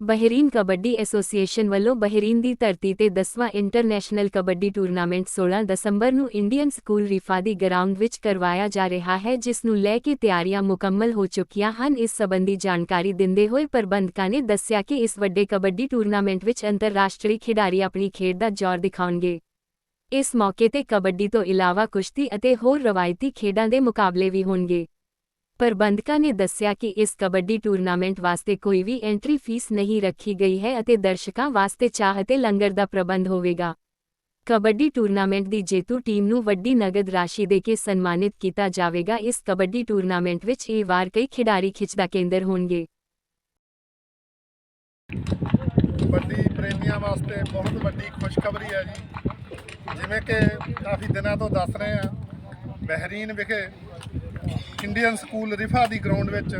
Bahrain kabaddi association ਵੱਲੋਂ Bahrain ਦੀ ਧਰਤੀ ਤੇ 10ਵਾਂ ਇੰਟਰਨੈਸ਼ਨਲ ਕਬੱਡੀ ਟੂਰਨਾਮੈਂਟ 16 ਦਸੰਬਰ ਨੂੰ ਇੰਡੀਅਨ ਸਕੂਲ ਰਿਫਾ ਦੀ ਗਰਾਊਂਡ ਵਿੱਚ ਕਰਵਾਇਆ ਜਾ ਰਿਹਾ ਹੈ, ਜਿਸ ਨੂੰ ਲੈ ਕੇ ਤਿਆਰੀਆਂ ਮੁਕੰਮਲ ਹੋ ਚੁੱਕੀਆਂ ਹਨ। ਇਸ ਸੰਬੰਧੀ ਜਾਣਕਾਰੀ ਦਿੰਦੇ ਹੋਏ ਪ੍ਰਬੰਧਕਾਂ ਨੇ ਦੱਸਿਆ ਕਿ ਇਸ ਵੱਡੇ ਕਬੱਡੀ ਟੂਰਨਾਮੈਂਟ ਵਿੱਚ ਅੰਤਰਰਾਸ਼ਟਰੀ ਖਿਡਾਰੀ ਆਪਣੀ ਖੇਡ ਦਾ ਜ਼ੋਰ ਦਿਖਾਉਣਗੇ। ਇਸ ਮੌਕੇ ਤੇ ਕਬੱਡੀ ਤੋਂ ਇਲਾਵਾ ਕੁਸ਼ਤੀ ਅਤੇ ਹੋਰ ਰਵਾਇਤੀ ਖੇਡਾਂ ਦੇ ਮੁਕਾਬਲੇ ਵੀ ਹੋਣਗੇ। ਪ੍ਰਬੰਧਕਾਂ ਨੇ ਦੱਸਿਆ ਕਿ ਇਸ ਕਬੱਡੀ ਟੂਰਨਾਮੈਂਟ ਵਾਸਤੇ ਕੋਈ ਵੀ ਐਂਟਰੀ ਫੀਸ ਨਹੀਂ ਰੱਖੀ ਗਈ ਹੈ ਅਤੇ ਦਰਸ਼ਕਾਂ ਵਾਸਤੇ ਚਾਹ ਅਤੇ ਲੰਗਰ ਦਾ ਪ੍ਰਬੰਧ ਹੋਵੇਗਾ। ਕਬੱਡੀ ਟੂਰਨਾਮੈਂਟ ਦੀ ਜੇਤੂ ਟੀਮ ਨੂੰ ਵੱਡੀ ਨਗਦ ਰਾਸ਼ੀ ਦੇ ਕੇ ਸਨਮਾਨਿਤ ਕੀਤਾ ਜਾਵੇਗਾ। ਇਸ ਕਬੱਡੀ ਟੂਰਨਾਮੈਂਟ ਵਿੱਚ ਇਹ ਵਾਰ ਕਈ ਖਿਡਾਰੀ ਖਿੱਚ ਦਾ ਕੇਂਦਰ ਹੋਣਗੇ। ਕਬੱਡੀ ਪ੍ਰੇਮੀਆਂ ਵਾਸਤੇ ਬਹੁਤ ਵੱਡੀ ਖੁਸ਼ਖਬਰੀ ਹੈ ਜੀ। ਜਿਵੇਂ ਕਿ ਕਾਫੀ ਦਿਨਾਂ ਤੋਂ ਦੱਸ ਰਹੇ ਆ ਬਹਿਰੀਨ ਵਿਖੇ ਇੰਡੀਅਨ ਸਕੂਲ ਰਿਫਾ ਦੀ ਗਰਾਊਂਡ ਵਿੱਚ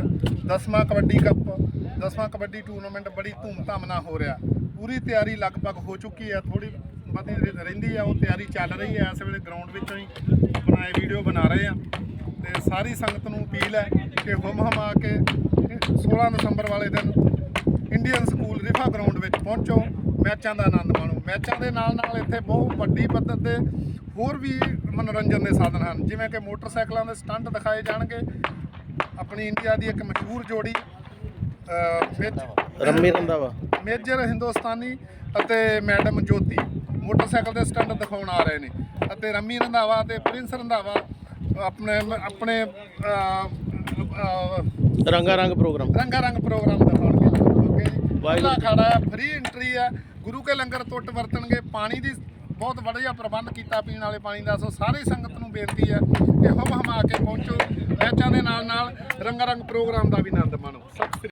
10ਵਾਂ ਕਬੱਡੀ ਕੱਪ 10ਵਾਂ ਕਬੱਡੀ ਟੂਰਨਾਮੈਂਟ ਬੜੀ ਧੂਮਧਾਮ ਨਾਲ ਹੋ ਰਿਹਾ। ਪੂਰੀ ਤਿਆਰੀ ਲਗਭਗ ਹੋ ਚੁੱਕੀ ਹੈ ਥੋੜੀ ਬਹੁਤੀ ਰਹਿੰਦੀ ਆ ਉਹ ਤਿਆਰੀ ਚੱਲ ਰਹੀ ਹੈ। ਇਸ ਵੇਲੇ ਗਰਾਊਂਡ ਵਿੱਚੋਂ ਹੀ ਆਪਣਾ ਇਹ ਵੀਡੀਓ ਬਣਾ ਰਹੇ ਆ ਤੇ ਸਾਰੀ ਸੰਗਤ ਨੂੰ ਅਪੀਲ ਹੈ ਕਿ ਹੁਮ ਹਮ ਆ ਕੇ 16 ਦਸੰਬਰ ਵਾਲੇ ਦਿਨ ਇੰਡੀਅਨ ਸਕੂਲ ਰਿਫਾ ਗਰਾਊਂਡ ਵਿੱਚ ਪਹੁੰਚੋ। ਮੈਚਾਂ ਦਾ ਆਨੰਦ ਮਾਣੋ। ਮੈਚਾਂ ਦੇ ਨਾਲ ਨਾਲ ਇੱਥੇ ਬਹੁਤ ਵੱਡੀ ਪੱਧਰ ਤੇ ਹੋਰ ਵੀ ਮਨੋਰੰਜਨ ਦੇ ਸਾਧਨ ਹਨ। ਜਿਵੇਂ ਕਿ ਮੋਟਰਸਾਈਕਲਾਂ ਦੇ ਸਟੰਟ ਦਿਖਾਏ ਜਾਣਗੇ। ਆਪਣੀ ਇੰਡੀਆ ਦੀ ਇੱਕ ਮਸ਼ਹੂਰ ਜੋੜੀ ਮੇਜ- ਰੰਮੀ ਰੰਦਾਵਾ ਮੇਜਰ ਹਿੰਦੁਸਤਾਨੀ ਅਤੇ ਮੈਡਮ ਜੋਤੀ ਮੋਟਰਸਾਈਕਲ ਦੇ ਸਟੰਟ ਦਿਖਾਉਣ ਆ ਰਹੇ ਨੇ। ਅਤੇ ਰੰਮੀ ਰੰਧਾਵਾ ਤੇ ਪ੍ਰਿੰਸ ਰੰਧਾਵਾ ਆਪਣੇ ਆਪਣੇ ਰੰਗਾ ਰੰਗ ਪ੍ਰੋਗਰਾਮ। ਰੰਗਾ ਰੰਗ ਪ੍ਰੋਗਰਾਮ ਦਿਖਾਉਣਗੇ। ਓਕੇ ਜੀ ਵਾਹਿਗੁਰੂ ਪਹਿਲਾ ਅਖਾੜਾ ਹੈ ਫ੍ਰੀ ਐਂਟਰੀ ਹੈ। ਗੁਰੂ ਕੇ ਲੰਗਰ ਟੁੱਟ ਵਰਤਣਗੇ। ਪਾਣੀ ਦੀ ਬਹੁਤ ਵਧੀਆ ਪ੍ਰਬੰਧ ਕੀਤਾ ਪੀਣ ਵਾਲੇ ਪਾਣੀ ਦਾ, ਸੋ ਸਾਰੀ ਸੰਗਤ ਨੂੰ ਬੇਨਤੀ ਹੈ ਕਿ ਹਮ ਹਮਾ ਕੇ ਪਹੁੰਚੋ। ਮੈਚਾਂ ਦੇ ਨਾਲ ਨਾਲ ਰੰਗਾ ਰੰਗ ਪ੍ਰੋਗਰਾਮ ਦਾ ਵੀ ਆਨੰਦ ਮਾਣੋ। ਸਤਿ